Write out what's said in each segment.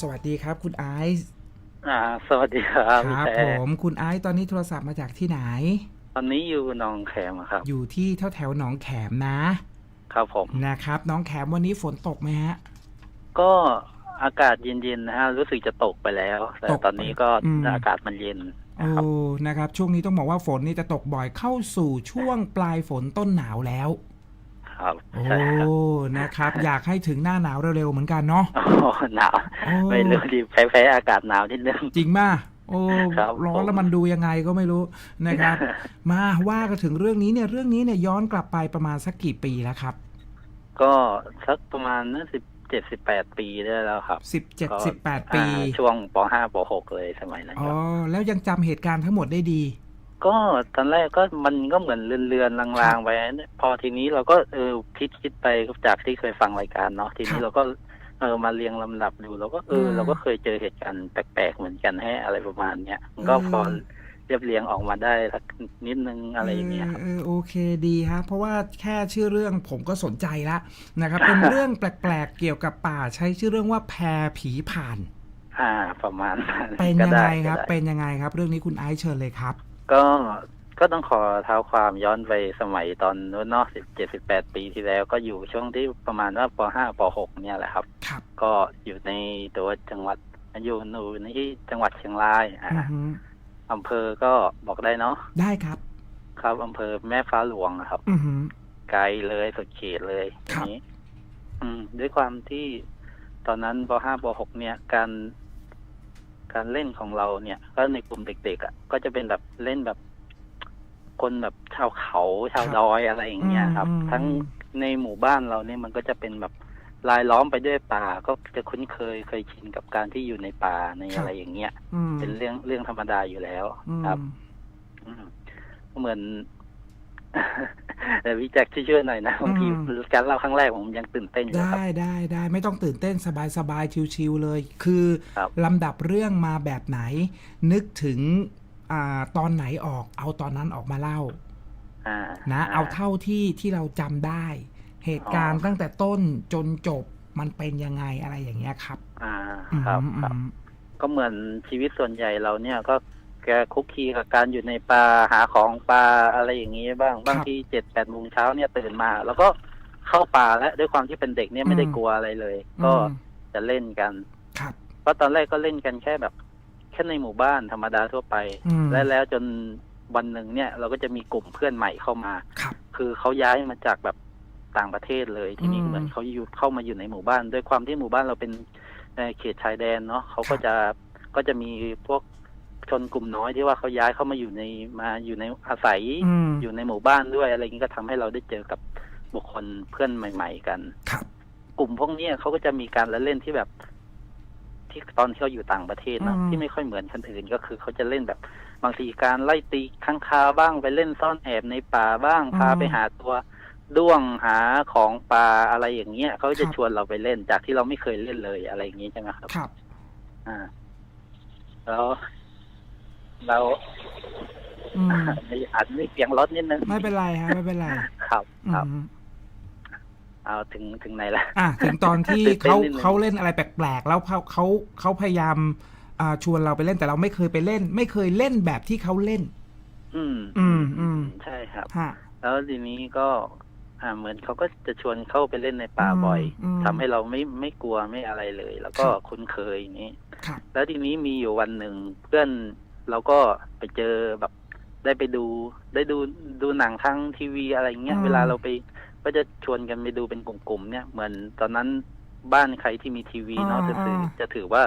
สวัสดีครับ คุณไอซ์อ่า สวัสดีครับพี่ครับแพผรมคุณไอซ์ตอนนี้โทรศัพท์มาจากที่ไหน ตอนนี้อยู่หนองแขมอะครับ อยู่ที่แถวแถวๆหนองแขมนะครับผม นะครับน้องแขมวันนี้ฝนตกไหมฮะ ก็อากาศเย็นๆนะฮะ รู้สึกจะตกไปแล้ว แต่ตกตอนนี้ก็อืม อากาศมันเย็นนะโอ้ครับ นะครับ ช่วงนี้ต้องบอกว่าฝนนี่จะตกบ่อยเข้าสู่ช่วงปลายฝนต้นหนาวแล้ว ครับโอ้ใช่ครับนะครับ อยากให้ถึงหน้าหนาวเร็วๆเหมือนกันเนาะโอ้หนาวโอ้ไม่รู้ดิแพ้แพ้อากาศหนาวนิดนึง จริงป่ะโอ้ครับ ร้อผนมแล้วมันดูยังไงก็ไม่รู้นะครับ มาว่ากันถึงเรื่องนี้เนี่ยเรื่องนี้เนี่ยย้อนกลับไปประมาณสักกี่ปีแล้วครับก็สักประมาณน่าสิบเจ็ดสิบแปดปีได้แล้วครับสิบเจ็ดก็สิบแปดปีอ่าช่วงปห้าปหกเลยสมัยนั้นอ๋อครับแล้วยังจำเหตุการณ์ทั้งหมดได้ดี ก็ตอนแรกก็มันก็เหมือนเลือนๆลางๆไปพอทีนี้เราก็เออคิดคิดไปจากที่เคยฟังรายการเนาะทีครันี้บเราก็เออมาเรียงลำดับดูเราก็เอออืมเราก็เคยเจอเหตุการณ์แปลกๆเหมือนกันให้อะไรประมาณเนี้ยมันก็อืมพอเรียบเรียงออกมาได้สักนิดนึงอะไรอย่างเงี้ยครับเออเออโอเคดีฮะเพราะว่าแค่ชื่อเรื่องผมก็สนใจละนะครับ เป็นเรื่องแปลกๆเกี่ยวกับป่าใช้ชื่อเรื่องว่าแพรผีผ่าน อ่า ประมาณนั้นเป็นก็ยังด้ไงครับก็ได้เป็นยังไงครับ เรื่องนี้คุณไอซ์เชิญเลยครับ ก็ก็ต้องขอเท้าความย้อนไปสมัยตอนนู้นเนาะสิบเจ็ดสิบแปดปีที่แล้ว ก็อยู่ช่วงที่ประมาณว่าปห้าปหกเนี่ยแหละครับ ครับ ก็อยู่ในตัวจังหวัดอยู่หนูในที่จังหวัดเชียงรายอ่าอือฮึอำเภอก็บอกได้เนาะได้ครับ ครับอำเภอแม่ฟ้าหลวงอะครับ อือฮึไกลเลยสุดเขตเลยครัทีบนี้ อืม ด้วยความที่ตอนนั้นปห้าปหกเนี่ย การ การเล่นของเราเนี่ย ก็ในกลุ่มเด็กๆอะก็จะเป็นแบบเล่นแบบ คนแบบชาวเขาชาวดอยอะไรอย่างเงี้ยครับ อืม ทั้งในหมู่บ้านเราเนี่ยมันก็จะเป็นแบบรายล้อมไปด้วยป่า ก็จะคุ้นเคยเคยชินกับการที่อยู่ในป่าในอะไรอย่างเงี้ย อืมเป็นเรื่องเรื่องธรรมดาอยู่แล้ว อืมครับ อืมเหมือน แต่พี่แจ็คช่วยๆหน่อยนะบางทีการเล่าครั้งแรกผมยังตื่นเต้นอยู่ครับได้ได้ได้ไม่ต้องตื่นเต้นสบายสบายชิวๆเลย คือครับลำดับเรื่องมาแบบไหน นึกถึงอ่าตอนไหนออกเอาตอนนั้นออกมาเล่าอ่านะาเอาเท่าที่ที่เราจำได้ เหตุการณ์อ๋อตั้งแต่ต้นจนจบมันเป็นยังไงอะไรอย่างเงี้ยครับ อ่าอืมครับอืครับมก็เหมือนชีวิตส่วนใหญ่เราเนี่ยก็ แกคุกคีกับการอยู่ในป่าหาของป่าอะไรอย่างนี้บ้างบางทีเจ็ดแปดโมงเช้าเนี่ยตื่นมา แล้วก็เข้าป่าแล้วด้วยความที่เป็นเด็กเนี่ยไม่ได้กลัวอะไรเลย ก็อืมจะเล่นกันครับเพราะตอนแรกก็เล่นกันแค่แบบแค่ในหมู่บ้านธรรมดาทั่วไปอืมและแล้วจนวันหนึ่งเนี่ย เราก็จะมีกลุ่มเพื่อนใหม่เข้ามาครับคือเขาย้ายมาจากแบบต่างประเทศเลย ทีนี้อืมเหมือนเขาอยู่เข้ามาอยู่ในหมู่บ้าน ด้วยความที่หมู่บ้านเราเป็นเอ่อเขตชายแดนเนาะเขาครัก็บจะก็จะมีพวก ชนกลุ่มน้อยที่ว่าเขาย้ายเข้ามาอยู่ในมาอยู่ในอาศัยอืมอยู่ในหมู่บ้านด้วย อะไรอย่างนี้ก็ทำให้เราได้เจอกับบุคคลเพื่อนใหม่ ๆ กันครับ กลุ่มพวกเนี้ยเขาก็จะมีการละเล่นที่แบบ ที่ตอนที่เขาอยู่ต่างประเทศเนาะอืมที่ไม่ค่อยเหมือนคนอื่นก็คือเขาจะเล่นแบบบางทีการไล่ตีข้างคาวบ้างไปเล่นซ่อนแอบในป่าบ้างพาไปหาตัวด้วงหาของป่าอะไรอย่างเงี้ยเขาจะชวนเราไปเล่นจากที่เราไม่เคยเล่นเลยอะไรอย่างงี้ใช่ไหมครับครับ อ่า แล้ว เราอืมอาจจะมีเสียงรถนิดนึง ไม่เป็นไรฮะไม่เป็นไรครับอืครับมเอาถึงถึงไหนละอะถึงตอนที่ตื่นเต้นเขานิดนึงเขาเล่นอะไรแปลกๆแล้วเขาเขาเขาพยายามอ่าชวนเราไปเล่นแต่เราไม่เคยไปเล่น ไม่เคยเล่นแบบที่เขาเล่น อืม อืมอืมใช่ครับฮะ แล้วทีนี้ก็อ่าเหมือนเขาก็จะชวนเข้าไปเล่นในป่าอืมบ่อย อืมทำให้เราไม่ไม่กลัวไม่อะไรเลย แล้วก็ครับ คุ้นเคยอย่างนี้ ครับ แล้วทีนี้มีอยู่วันหนึ่งเพื่อน เราก็ไปเจอแบบ ได้ไปดู ได้ดูดูหนังทางทีวีอะไรเงี้ยอืมเวลาเราไปก็จะชวนกันไปดูเป็นกลุ่มๆเนี่ย เหมือนตอนนั้นบ้านใครที่มีทีวีเนาะจะถือจะถือว่า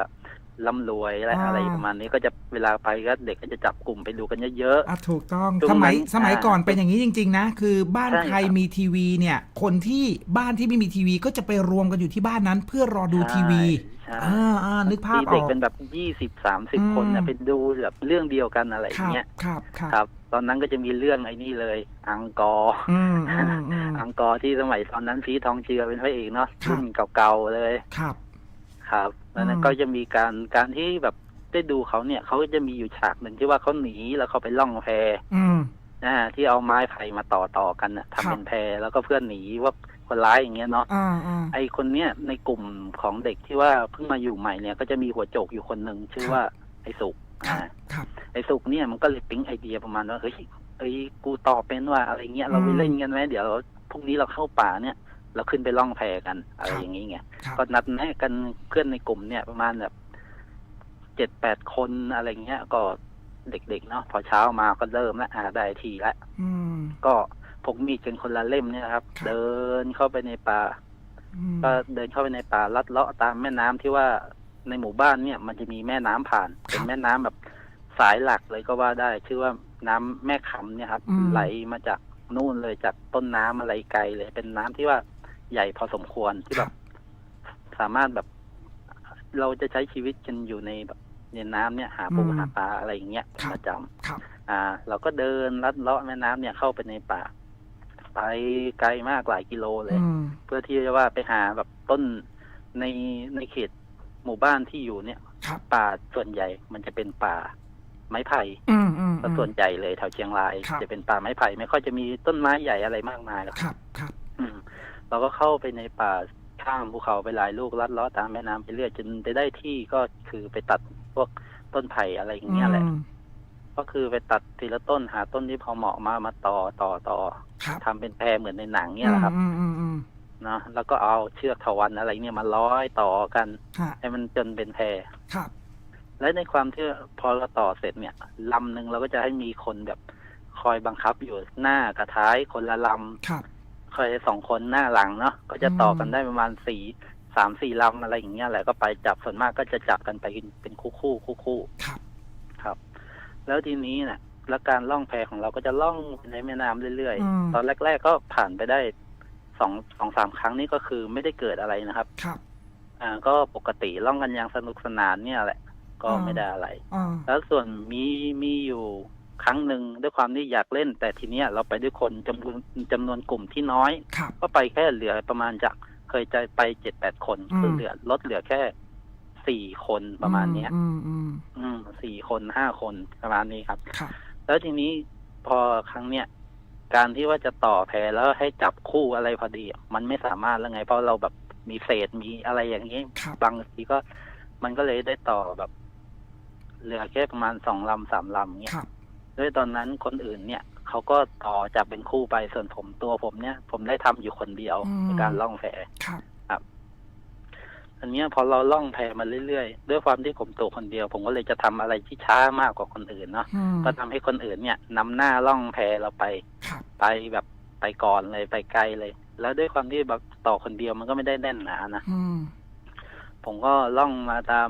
ร่ำรวยอะไรอะไรประมาณนี้ก็จะเวลาไปก็เด็กก็จะจับกลุ่มไปดูกันเยอะ อะถูกต้องตรงสมัยนั้นสมัยอ่าก่อนเป็นอย่างนี้จริง ๆ นะ คือบ้านใช่ใครครับมีทีวีเนี่ย คนที่บ้านที่ไม่มีทีวีก็จะไปรวมกันอยู่ที่บ้านนั้น เพื่อรอๆดูทีวีใช่ อ่าอ่านึกภาพมีอเด็กอก เป็นแบบยี่สิบสามสิบอืม คนนะเป็นดูแบบเรื่องเดียวกันอะไรอครัย่างบเงี้ยครับครับครับ ตอนนั้นก็จะมีเรื่องไอ้นี่เลยอังกอร์อืมอืมอืม อังกอร์ที่สมัยตอนนั้นพีททองเจือเป็นพระเอกเนาะครับ รุ่นเก่าๆเลย ครับ ครับแล้วนั้นอืมก็จะมีการการที่แบบได้ดูเขาเนี่ยเขาก็จะมีอยู่ฉากหนึ่งที่ว่าเขาหนีแล้วเขาไปล่องแพอืมอ่าที่เอาไม้ไผ่มาต่อต่อๆกันน่ะครัทำบเป็นแพแล้วก็เพื่อนหนีว่าคนร้ายอย่างเงี้ยเนาะอ่าอ่าไอคนเนี้ยในกลุ่มของเด็กที่ว่าเพิ่งมาอยู่ใหม่เนี่ย ก็จะมีหัวโจกอยู่คนหนึ่งชื่อว่าไอสุกครับอ่าครับไอสุกเนี่ยมันก็เลยปิ๊งไอเดียประมาณว่าเฮ้ยเอ้ยกูตอบเป็นว่าอะไรเงี้ยเราไปอืมเล่นกันไหมเดี๋ยวพรุ่งนี้เราเข้าป่าเนี่ย เราขึ้นไปล่องแพกันอะไรครับอย่างงี้ไงครับ ก็นัดแนะกันเพื่อนในกลุ่มเนี่ยประมาณแบบเจ็ดแปดคนอะไรเงี้ย ก็เด็กๆเนาะพอเช้ามาก็เริ่มแล้วอ่าได้ทีละ อืม ก็พกมีดกันคนละเล่มเนี่ยนะครับ ครับ เดินเข้าไปในป่า อืมก็เดินเข้าไปในป่าลัดเลาะตามแม่น้ำที่ว่าในหมู่บ้านเนี่ยมันจะมีแม่น้ำผ่าน เป็นแม่น้ำแบบสายหลักเลยก็ว่าได้ ชื่อว่าน้ำแม่ขำเนี่ยครับ ไหลมาจากนู่นเลยจากต้นน้ำอะไรไกลเลย เป็นน้ำที่ว่า ใหญ่พอสมควรที่คแบรับบ สามารถแบบเราจะใช้ชีวิตกันอยู่ในแบบในน้ำเนี่ยหาปูอืม หาปลาอะไรอย่างเงี้ยครับ ประจำครับ อ่า เราก็เดินลัดเลาะแม่น้ำเนี่ยเข้าไปในป่าไปไกลมากหลายกิโลเลยอืมเพื่อที่จะว่าไปหาแบบต้นในในเขตหมู่บ้านที่อยู่เนี่ย ครับ ป่าส่วนใหญ่ มันจะเป็นป่าไม้ไผ่อืมอืมก็ส่วนใหญ่เลยแถวเชียงราย ครับ จะเป็นป่าไม้ไผ่ไม่ค่อยจะมีต้นไม้ใหญ่อะไรมากมายหรอก ครับ ครับอืม เราก็เข้าไปในป่าข้ามภูเขาไปหลายลูกลัดเลาะตามแม่น้ำไปเรื่อยจนไปได้ที่ก็คือไปตัดพวกต้นไผ่อะไรอย่างเงี้ยแหละอืมก็คือไปตัดทีละต้นหาต้นที่พอเหมาะมามาต่อต่อต่อครับทำเป็นแพรเหมือนในหนังเนี่ยแหละครับอืมอืมอืมเนาะแล้วก็เอาเชือกถวันอะไรเนี่ยมาร้อยต่อกันฮะให้มันจนเป็นแพรครับ และในความที่พอเราต่อเสร็จเนี่ยลำหนึ่งเราก็จะให้มีคนแบบคอยบังคับอยู่หน้ากับท้ายคนละลค รับำคอยสองคนหน้าหลังเนาะก็จะต่อกันอืมได้ประมาณสี่สามสี่ลำอะไรอย่างเงี้ยแหละก็ไปจับส่วนมากก็จะจับกันไปเป็นคู่คู่คู่คู่ๆครับครับ แล้วทีนี้เนี่ยแล้วการล่องแพของเราก็จะล่องในแม่น้ำเรื่อยอืมๆตอนแรก ๆ ก็ผ่านไปได้สองสองสามครั้งนี่ก็คือไม่ได้เกิดอะไรนะครับ ครับ อ่า ก็ปกติล่องกันอย่างสนุกสนานเนี่ยแหละ ก็อืมไม่ได้อะไรอ่าแล้วส่วนมีมีอยู่ ครั้งหนึ่งด้วยความที่อยากเล่น แต่ทีเนี้ยเราไปด้วยคนจำนวนจำนวนกลุ่มที่น้อย ครับ ก็ไปแค่เหลือประมาณจากเคยจะไปเจ็ดแปดคนอืม คือเหลือลดเหลือแค่สี่คนประมาณเนี้ย อืมอืมอืมสี่คนห้าคนประมาณนี้ครับ ครับ แล้วทีนี้พอครั้งเนี้ยการที่ว่าจะต่อแพรแล้วให้จับคู่อะไรพอดีอะมันไม่สามารถแล้วไง เพราะเราแบบมีเศษมีอะไรอย่างนี้ครับ บางทีก็มันก็เลยได้ต่อแบบ เหลือแค่ประมาณสองลำสามลำเนี้ย ครับ ด้วยตอนนั้นคนอื่นเนี่ยเขาก็ต่อจับเป็นคู่ไปส่วนผมตัวผมเนี่ย ผมได้ทำอยู่คนเดียวอืมในการล่องแพครับอันเนี้ยพอเราล่องแพมาเรื่อยๆ ด้วยความที่ผมตัวคนเดียว ผมก็เลยจะทำอะไรที่ช้ามากกว่าคนอื่นเนาะอืมก็ทำให้คนอื่นเนี่ยนำหน้าล่องแพเราไปครับไปแบบไปก่อนเลยไปไกลเลย แล้วด้วยความที่แบบต่อคนเดียวมันก็ไม่ได้แน่นหนานะอืมผมก็ล่องมาตาม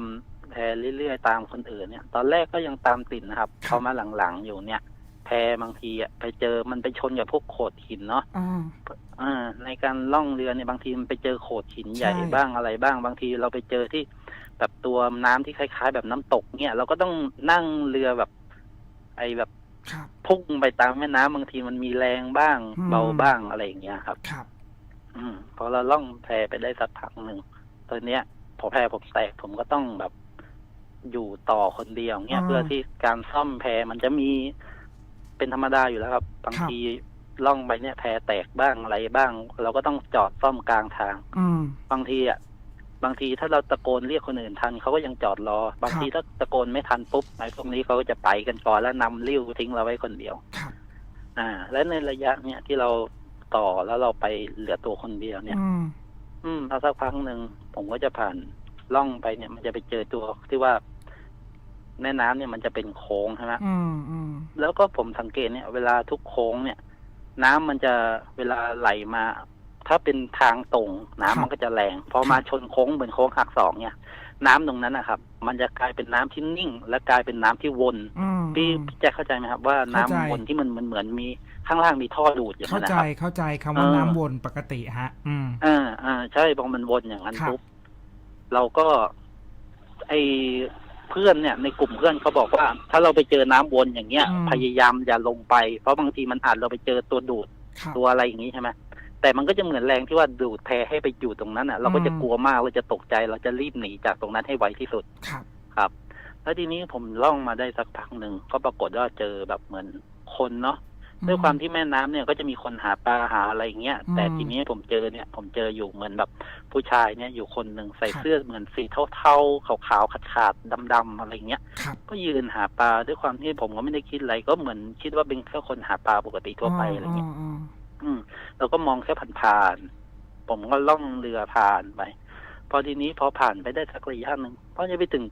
แพเรื่อยๆตามคนอื่นเนี่ย ตอนแรกก็ยังตามติดนะครับพอมาหลังๆอยู่เนี่ย แพบางทีอะไปเจอมันไปชนกับพวกโขดหินเนาะอ่าอ่าในการล่องเรือเนี่ยบางทีมันไปเจอโขดหินใหญ่ใช่บ้างอะไรบ้าง บางทีเราไปเจอที่แบบตัวน้ำที่คล้าย ๆ แบบน้ำตกเนี่ย เราก็ต้องนั่งเรือแบบ ไอแบบครับพุ่งไปตามแม่น้ำบางทีมันมีแรงบ้างอืมเบาบ้างอะไรอย่างเงี้ยครับครับ อืมพอเราล่องแพไปได้สักพักหนึ่งตอนเนี้ย พอแพผมแตกผมก็ต้องแบบ อยู่ต่อคนเดียวเงี้ยอ่า เพื่อที่การซ่อมแพมันจะมีเป็นธรรมดาอยู่แล้วครับ บางครับทีล่องไปเนี่ยแพแตกบ้างอะไรบ้าง เราก็ต้องจอดซ่อมกลางทาง อืม บางทีอะบางทีถ้าเราตะโกนเรียกคนอื่นทันเขาก็ยังจอดรอ บางทีถ้าตะโกนไม่ทันปุ๊บไอ้พวกนี้เขาก็จะไปกันก่อนแล้วนำลิ้วทิ้งเราไว้คนเดียว ครับ อ่า และในระยะเนี่ยที่เราต่อแล้วเราไปเหลือตัวคนเดียวเนี่ย อืม อืมพอสักพักหนึ่งผมก็จะผ่านล่องไปเนี่ย มันจะไปเจอตัวที่ว่า แม่น้ำเนี่ยมันจะเป็นโค้งใช่ไหมอืมอืมแล้วก็ผมสังเกตเนี่ย เวลาทุกโค้งเนี่ย น้ำมันจะเวลาไหลมา ถ้าเป็นทางตรง น้ำมันก็จะแรงพอมาชนโค้งเหมือนโค้งหักศอกเนี่ย น้ำตรงนั้นนะครับ มันจะกลายเป็นน้ำที่นิ่ง และกลายเป็นน้ำที่วนอืมพี่พี่แจ็คเข้าใจไหมครับ ว่าน้ำเข้าใจวนที่มันเหมือนเหมือนมีข้างล่างมีท่อดูดอย่างเข้านั้นนะใจครับเข้าใจคำว่าเออน้ำวนปกติฮะ อืมอ่าอ่าใช่พอมันวนอย่างนั้นครับปุ๊บเราก็ ไอเพื่อนเนี่ยในกลุ่มเพื่อนเขาบอกว่า ถ้าเราไปเจอน้ำวนอย่างเงี้ย พยายามอย่าลงไป เพราะบางทีมันอาจเราไปเจอตัวดูดครับตัวอะไรอย่างนี้ใช่ไหมแต่มันก็จะเหมือนแรงที่ว่าดูดแพให้ไปอยู่ตรงนั้นอะ เราก็จะอืมกลัวมากเราจะตกใจเราจะรีบหนีจากตรงนั้นให้ไวที่สุดครับครับ แล้วทีนี้ผมล่องมาได้สักพักหนึ่งก็ปรากฏว่าเจอแบบเหมือนคนเนาะ ด้วยความที่แม่น้ำเนี่ยก็จะมีคนหาปลาหาอะไรอย่างเงี้ยอืมแต่ทีนี้ผมเจอเนี่ย ผมเจออยู่เหมือนแบบผู้ชายเนี่ยอยู่คนหนึ่งใส่ครับเสื้อเหมือนสีเทาๆขาวๆขาดๆดำๆอะไรเงี้ยครับก็ยืนหาปลาด้วยความที่ผมก็ไม่ได้คิดอะไรก็เหมือนคิดว่าเป็นแค่คนหาปลาปกติทั่วไปอะไรเงี้ยอ๋ออืมเราก็มองแค่ผ่านๆผมก็ล่องเรือผ่านไป พอทีนี้พอผ่านไปได้สักระยะหนึ่งพอจะไปถึง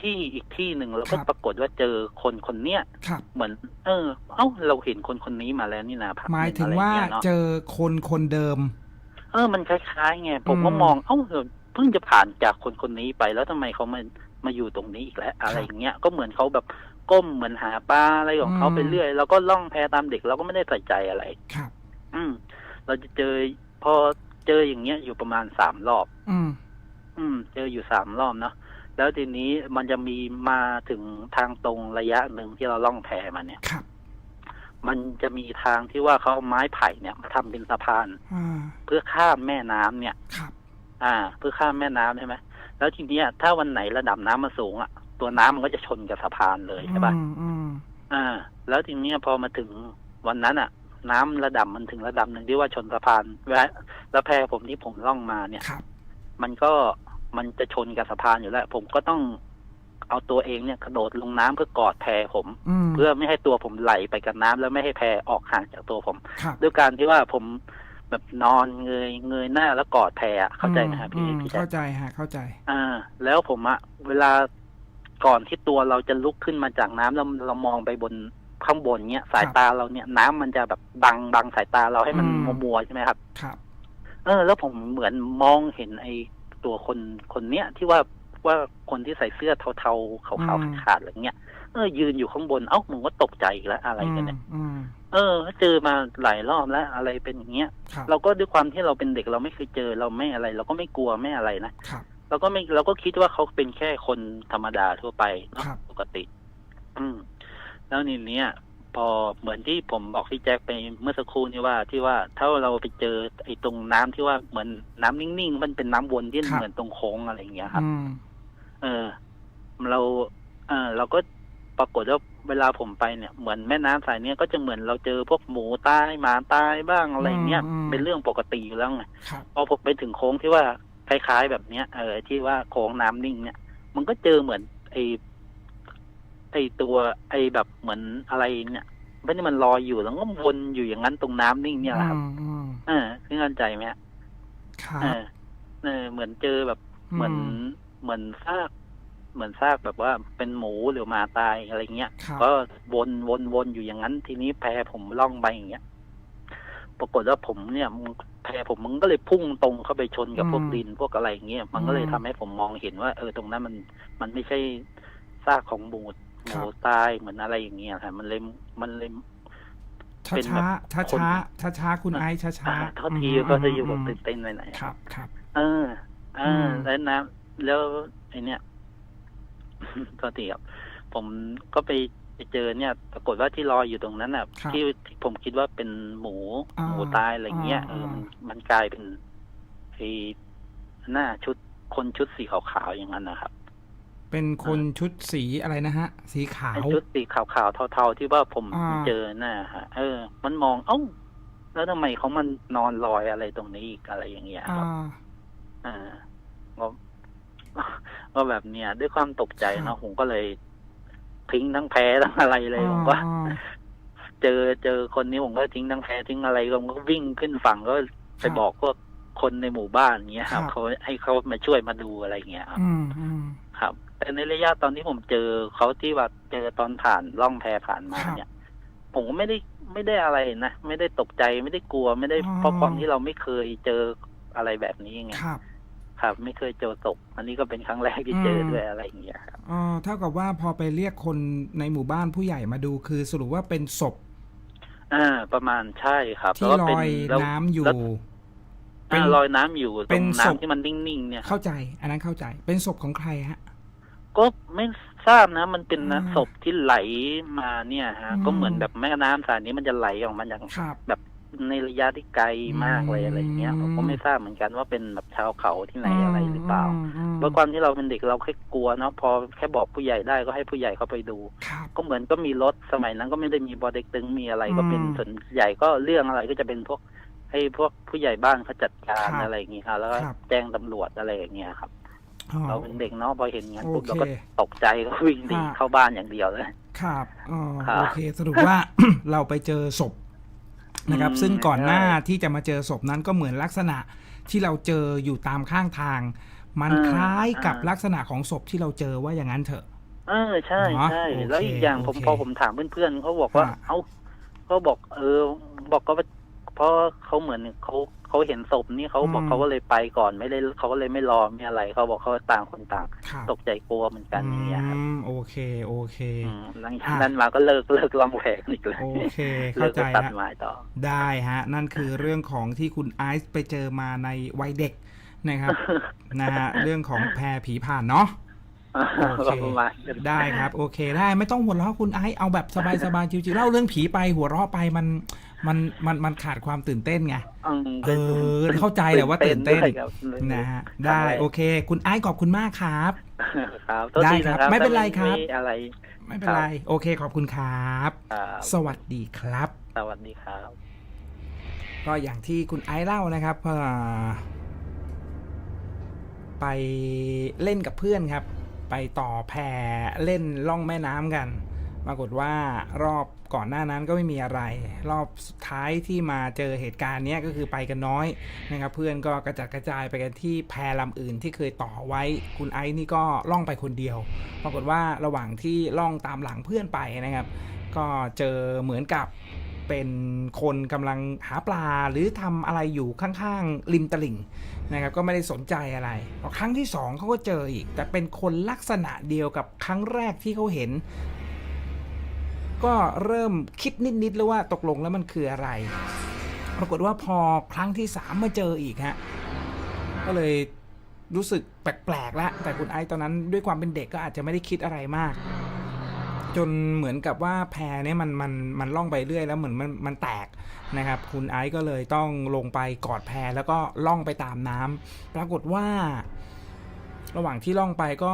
ที่อีกที่หนึ่งเราก็ปรากฏว่าเจอคนคนเนี้ยครับ เหมือน เออ เอ้าเราเห็นคนคนนี้มาแล้วนี่นะพักหมายถึงอะไรว่าเงี้ยเนาะเจอคนคนเดิม เออมันคล้ายๆไงผมก็อืมมองเอ้าเออเพิ่งจะผ่านจากคนคนนี้ไปแล้วทำไมเขามามาอยู่ตรงนี้อีกแล้วอะไรอย่างเงี้ยก็เหมือนเขาแบบก้มเหมือนหาปลาอะไรของเขาอืมไปเรื่อยแล้วก็ล่องแพตามเด็กเราก็ไม่ได้ใส่ใจอะไร ครับ อืม เราจะเจอพอเจออย่างเงี้ยอยู่ประมาณสามรอบ อืม อืม เจออยู่สามรอบเนาะ แล้วทีนี้มันจะมีมาถึงทางตรงระยะหนึ่งที่เราล่องแพมาเนี่ยครับ มันจะมีทางที่ว่าเขาเอาไม้ไผ่เนี่ยมาทำเป็นสะพานอ่าเพื่อข้ามแม่น้ำเนี่ยครับ อ่า เพื่อข้ามแม่น้ำใช่ไหมแล้วทีเนี้ยถ้าวันไหนระดับน้ำมันสูงอะตัวน้ำมันก็จะชนกับสะพานเลยใช่ปะอืมอืมอ่า แล้วทีเนี้ยพอมาถึงวันนั้นอะ น้ำระดับมันถึงระดับหนึ่งที่ว่าชนสะพานและแล้วแพผมที่ผมล่องมาเนี่ยครับมันก็ มันจะชนกับสะพานอยู่แล้ว ผมก็ต้องเอาตัวเองเนี่ยกระโดดลงน้ำเพื่อกอดแพผมอืมเพื่อไม่ให้ตัวผมไหลไปกับน้ำแล้วไม่ให้แพออกห่างจากตัวผมครับด้วยการที่ว่าผมแบบนอนเงยเงยหน้าแล้วกอดแพอะเข้าใจไหมครับพี่อืมพี่แจ๊คเข้าใจฮะเข้าใจ อ่า แล้วผมอะเวลาก่อนที่ตัวเราจะลุกขึ้นมาจากน้ำแล้วเรามองไปบนข้างบนเนี้ยสายตาเราเนี่ยน้ำมันจะแบบบังบังสายตาเราให้มันอืมมัวๆใช่ไหมครับ ครับ เออ แล้วผมเหมือนมองเห็นไอ้ ตัวคนคนเนี้ยที่ว่าว่าคนที่ใส่เสื้อเทาๆขาวอืมๆขาดๆอะไรเงี้ยเออยืนอยู่ข้างบนเอ้าผมก็ตกใจอีกแล้วอะไรกันเนี่ยอืมเออเจอมาหลายรอบแล้วอะไรเป็นอย่างเงี้ยครับเราก็ด้วยความที่เราเป็นเด็กเราไม่เคยเจอเราไม่อะไร เราก็ไม่กลัวไม่อะไรนะครับเราก็ไม่เราก็คิดว่าเขาเป็นแค่คนธรรมดาทั่วไปเนาะครับปกติ อืม แล้วนี่เนี้ย พอเหมือนที่ผมบอกพี่แจ็คไปเมื่อสักครู่นี่ว่าที่ว่าถ้าเราไปเจอไอ้ตรงน้ำที่ว่าเหมือนน้ำนิ่งๆ มันเป็นน้ำวนที่ครับเหมือนตรงโค้งอะไรอย่างเงี้ยครับอืมเออ เรา เออเราก็ปรากฏว่าเวลาผมไปเนี่ยเหมือนแม่น้ำสายเนี้ยก็จะเหมือนเราเจอพวกหมูตายหมาตายบ้างอะไรเงี้ยอืมเป็นเรื่องปกติอยู่แล้วไงครับพอผมไปถึงโค้งที่ว่าคล้ายๆแบบเนี้ยเออที่ว่าโค้งน้ำนิ่งเนี่ย มันก็เจอเหมือนไอ ไอตัวไอแบบเหมือนอะไรเนี่ยไม่ได้มันลอยอยู่แล้วก็วนอยู่อย่างนั้นตรงน้ำนิ่งเนี่ยแหละครับอืมอืมเออขึ้นเข้าใจไหมฮะครับเออเออเหมือนเจอแบบเหมือนอืมเหมือนซากเหมือนซากแบบว่าเป็นหมูหรือหมาตายอะไรเงี้ยครับก็วนวนวนอยู่อย่างนั้น ทีนี้แพผมล่องไปอย่างเงี้ยปรากฏว่าผมเนี่ยมันแพผมมันก็เลยพุ่งตรงเข้าไปชนกับพวกอืมดินพวกอะไรอย่างเงี้ยมันก็เลยอืมทำให้ผมมองเห็นว่า เออตรงนั้นมันมันไม่ใช่ซากของหมู หครับมูตายเหมือนอะไรอย่างเงี้ยค่ะมันเลยมันเลยช้าเป็นแบช้าบช้าคนช้าช้าช้าๆคุณไอซ์ช้าช้าอ่าๆเท่าทีมก็จะอยู่แบบมเต้นๆหน่อยๆครับครับ เออเออมแล้วน้ำแล้วไอเนี้ยก็ตีครับผมก็ไปไปเจอเนี่ย ปรากฏว่าที่ลอยอยู่ตรงนั้นน่ะครับที่ที่ผมคิดว่าเป็นหมูอ่าหมูตายอะไรเงี้ยอ่าเออมันอ่ามันกลายเป็นไอ้หน้าชุดคนชุดสีขาวๆอย่างนั้นนะครับ เป็นคนชุดสีอะไรนะฮะ สีขาวไอ้ชุดสีขาวๆเทาๆที่ว่าผมอ่าเจอน่ะฮะเออ มันมองเอ้าแล้วทำไมเขามันนอนลอยอะไรตรงนี้อีกอะไรอย่างเงี้ยครับอ่าอ่าก็ก็แบบเนี้ยด้วยความตกใจครัเนาะบผมก็เลยทิ้งทั้งแพ้ทั้งอะไรเลยผมก็อ่าเจอเจอคนนี้ผมก็ทิ้งทั้งแพ้ทิ้งอะไรผมก็วิ่งขึ้นฝั่งก็ไปครับบอกพวกคนในหมู่บ้านอย่างเงี้ยครับครับเขาให้เขามาช่วยมาดูอะไรอย่างเงี้ยครับอืมอืมครับ แต่ในระยะตอนที่ผมเจอเขาที่ว่าเจอตอนผ่านล่องแพผ่านมาครับเนี่ย ผมก็ไม่ได้ไม่ได้อะไรนะไม่ได้ตกใจไม่ได้กลัวไม่ได้อ๋อเพราะความที่เราไม่เคยเจออะไรแบบนี้ไงครับครับไม่เคยเจอศพอันนี้ก็เป็นครั้งแรกที่เจออืมด้วยอะไรอย่างเงี้ยครับอ๋อเท่ากับว่าพอไปเรียกคนในหมู่บ้านผู้ใหญ่มาดูคือสรุปว่าเป็นศพอ่าประมาณใช่ครับที่แล้วลก็เป็นอยแล้วน้ำอยู่แล้วเป็นอ่าลอยน้ำอยู่ตเป็รนงศพน้ำที่มันนิ่งๆเนี่ยเข้าใจ อันนั้นเข้าใจเป็นศพของใครฮะ ก็ไม่ทราบนะ มันเป็นอ่าน้ำศพที่ไหลมาเนี่ยฮะ อืมก็เหมือนแบบแม่น้ำสายนี้มันจะไหลออกมาจากครับแบบในระยะที่ไกลมากเลยอะไรอย่างเงี้ยอืม ผมก็ไม่ทราบเหมือนกันว่าเป็นแบบชาวเขาที่ไหนอะไรหรือเปล่ามอืมเพราะความที่เราเป็นเด็กเราแค่กลัวเนาะพอแค่บอกผู้ใหญ่ได้ก็ให้ผู้ใหญ่เข้าไปดู ครับ ก็เหมือนก็มีรถสมัยนั้นก็ไม่ได้มีบอเด็กตึงมีอะไรก็เป็นอืมส่วนใหญ่ก็เรื่องอะไรก็จะเป็นพวกให้พวกผู้ใหญ่บ้านเขาจัดการครับอะไรอย่างเงี้ยครับแล้วก็ครับ แจ้งตำรวจอะไรอย่างเงี้ยครับอ๋อ เราเป็นเด็กเนาะพอเห็นงั้นปุ๊บโอเคเราก็ตกใจก็วิ่งหนีอ่าเข้าบ้านอย่างเดียวเลยครับอ๋อครับโอเคสรุปว่าเราไปเจอศพนะครับอืมซึ่งก่อนหน้าใช่ที่จะมาเจอศพนั้นก็เหมือนลักษณะที่เราเจออยู่ตามข้างทาง มันคล้ายกับลักษณะของศพที่เราเจอว่าอย่างนั้นเถอะเออใช่เนาะใช่โอเคแล้วอีกอย่างผมโอเคพอผมถามเพื่อนๆเขาบอกว่าอ่าเอ้าเขาบอก เออ บอกก็ว่าเพราะเขาเหมือนเขา เขาเห็นศพนี่เขาบอกเขาก็เลยไปก่อนไม่ได้เขาก็เลยไม่รอไม่อะไรเขาบอกเขาต่างคนต่างครับตกใจกลัวเหมือนกันอย่างเงี้ยครับอืมโอเคโอเคอืมหลังจากนั้นมาก็เลิกเลิกลองแหวกอีกเลยโอเคเลิเข้ากใจไปตัดฮะไม้ต่อได้ฮะ นั่นคือเรื่องของที่คุณไอซ์ไปเจอมาในวัยเด็กนะครับนะฮะเรื่องของแพรผีผ่านเนาะ โอเคประมาณนั้นได้ครับ โอเคได้ไม่ต้องหัวเราะคุณไอซ์เอาแบบสบายๆชิวๆเล่าเรื่องผีไปหัวเราะไปมันมันมันมันขาดความตื่นเต้นไงอืมเออเข้าใจแหละว่าตื่นเต้นด้วยครับนะฮะได้โอเค คุณไอซ์ขอบคุณมากครับ ครับโทษได้ทีครับนะไม่เป็นไรครับไม่อะไร ไม่เป็นไร โอเคขอบคุณครับ ครับสวัสดีครับ สวัสดีครับ ก็อย่างที่คุณไอซ์เล่านะครับเอ่อไปเล่นกับเพื่อนครับ ไปต่อแพเล่นล่องแม่น้ำกัน ปรากฏว่ารอบก่อนหน้านั้นก็ไม่มีอะไร รอบสุดท้ายที่มาเจอเหตุการณ์นี้ก็คือไปกันน้อยนะครับเพื่อนก็กระจัดกระจายไปกันที่แพลำอื่นที่เคยต่อไว้คุณไอซ์นี่ก็ล่องไปคนเดียว ปรากฏว่าระหว่างที่ล่องตามหลังเพื่อนไปนะครับ ก็เจอเหมือนกับ เป็นคนกำลังหาปลาหรือทำอะไรอยู่ข้างๆริมตลิ่งนะครับก็ไม่ได้สนใจอะไรพอครั้งที่สองเขาก็เจออีก แต่เป็นคนลักษณะเดียวกับครั้งแรกที่เขาเห็น ก็เริ่มคิดนิดๆแล้วว่าตกลงแล้วมันคืออะไร ปรากฏว่าพอครั้งที่สามมาเจออีกฮะก็เลยรู้สึกแปลกๆแล้วแต่คุณไอซ์ตอนนั้นด้วยความเป็นเด็กก็อาจจะไม่ได้คิดอะไรมาก จนเหมือนกับว่าแพรเนี่ยมันมันมันล่องไปเรื่อยแล้วเหมือนมันมันแตกนะครับ คุณไอซ์ก็เลยต้องลงไปกอดแพรแล้วก็ล่องไปตามน้ำปรากฏว่า ระหว่างที่ล่องไปก็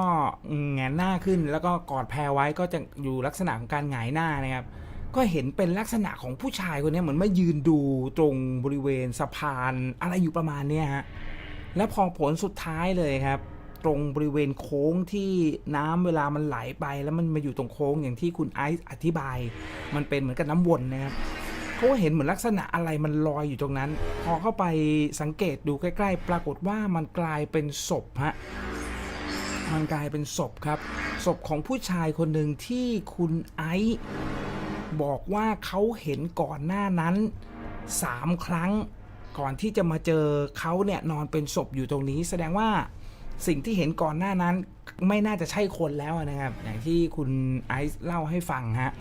แงนหน้าขึ้น แล้วก็กอดแพรไว้ก็จะอยู่ลักษณะของการหงายหน้านะครับ ก็เห็นเป็นลักษณะของผู้ชายคนนี้เหมือนมายืนดูตรงบริเวณสะพานอะไรอยู่ประมาณเนี้ยฮะแล้วพอผลสุดท้ายเลยครับ ตรงบริเวณโค้งที่น้ำเวลามันไหลไป แล้วมันมาอยู่ตรงโค้งอย่างที่คุณไอซ์อธิบาย มันเป็นเหมือนกับน้ำวนนะครับเขาเห็นเหมือนลักษณะอะไรมันลอยอยู่ตรงนั้น พอเข้าไปสังเกตดูใกล้ๆ ปรากฏว่ามันกลายเป็นศพฮะมันกลายเป็นศพครับ ศพของผู้ชายคนหนึ่งที่คุณไอซ์บอกว่าเขาเห็นก่อนหน้านั้นสามครั้งก่อนที่จะมาเจอเขาเนี่ยนอนเป็นศพอยู่ตรงนี้ แสดงว่า สิ่งที่เห็นก่อนหน้านั้นไม่น่าจะใช่คนแล้วนะครับ อย่างที่คุณไอซ์เล่าให้ฟังฮะ